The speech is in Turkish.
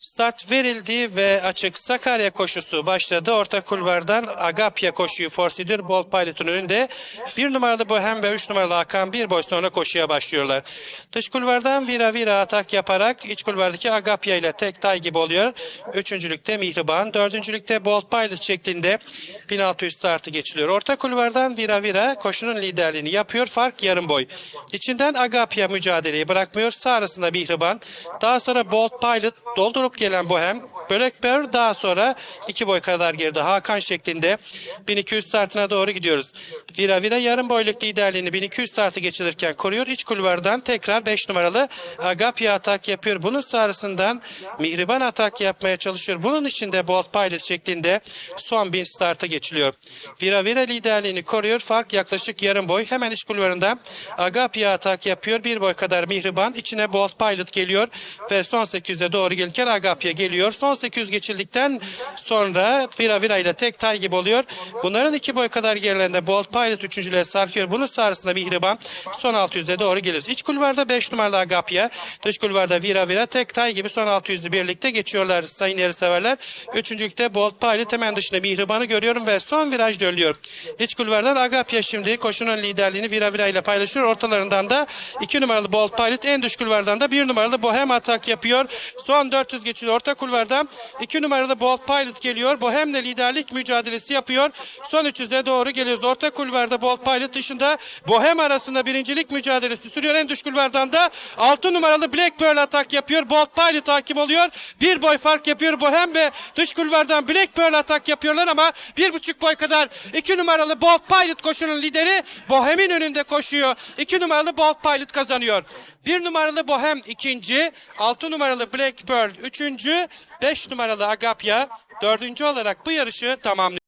Start verildi ve açık Sakarya koşusu başladı. Orta kulvardan Agapya koşuyu Forsidur Bol Pilot'un önünde. Bir numaralı Bohem ve üç numaralı Hakan bir boy sonra koşuya başlıyorlar. Dış kulvardan Vira Vira atak yaparak iç kulvardaki Agapya ile tek tay gibi oluyor. Üçüncülükte Mihriban, dördüncülükte Bolt Pilot şeklinde 1600 startı geçiliyor. Orta kulvardan Vira Vira koşunun liderliğini yapıyor. Fark yarım boy. İçinden Agapya mücadeleyi bırakmıyor. Sağ arasında Mihriban. Daha sonra Bolt Pilot doldurup gelen Bohem. Blackbird daha sonra iki boy kadar geride Hakan şeklinde 1200 startına doğru gidiyoruz. Vira Vira yarım boyluk liderliğini 1200 startı geçilirken koruyor. İç kulvardan tekrar 5 numaralı Agapya atak yapıyor. Bunun sonrasından Mihriban atak yapmaya çalışıyor. Bunun içinde Bolt Pilot şeklinde son 1000 starta geçiliyor. Vira Vira liderliğini koruyor. Fark yaklaşık yarım boy. Hemen iç kulvarında Agapya atak yapıyor. Bir boy kadar Mihriban. içine Bolt Pilot geliyor ve son 800'e doğru gelirken Agapya geliyor. Son 800 geçildikten sonra Vira Vira ile tek tay gibi oluyor. Bunların iki boy kadar gerilerinde Bolt Pilot üçüncülüğe sarkıyor. Bunun sonrasında Mihriban son 600'e doğru geliyoruz. İç kulvarda 5 numaralı Agapya, dış kulvarda Vira Vira tek tay gibi son 600'ü birlikte geçiyorlar sayın yarışseverler. Üçüncülükte Bolt Pilot hemen dışında Mihriban'ı görüyorum ve son viraj dönüyor. İç kulvardan Agapya şimdi koşunun liderliğini Vira Vira ile paylaşıyor. Ortalarından da 2 numaralı Bolt Pilot en dış kulvardan da 1 numaralı Bohem atak yapıyor. Son 400 geçiliyor. Orta kulvarda 2 numaralı Bolt Pilot geliyor. Bohem de liderlik mücadelesi yapıyor. Son 300'e doğru geliyoruz. Orta kulvarda Bolt Pilot dışında Bohem arasında birincilik mücadelesi sürüyor. En dış kulvardan da 6 numaralı Black Pearl atak yapıyor. Bolt Pilot takip oluyor. Bir boy fark yapıyor Bohem ve dış kulvardan Black Pearl atak yapıyorlar ama bir buçuk boy kadar 2 numaralı Bolt Pilot koşunun lideri Bohem'in önünde koşuyor. 2 numaralı Bolt Pilot kazanıyor. 1 numaralı Bohem ikinci, 6 numaralı Black Pearl üçüncü, 5 numaralı Agapya dördüncü olarak bu yarışı tamamlıyor.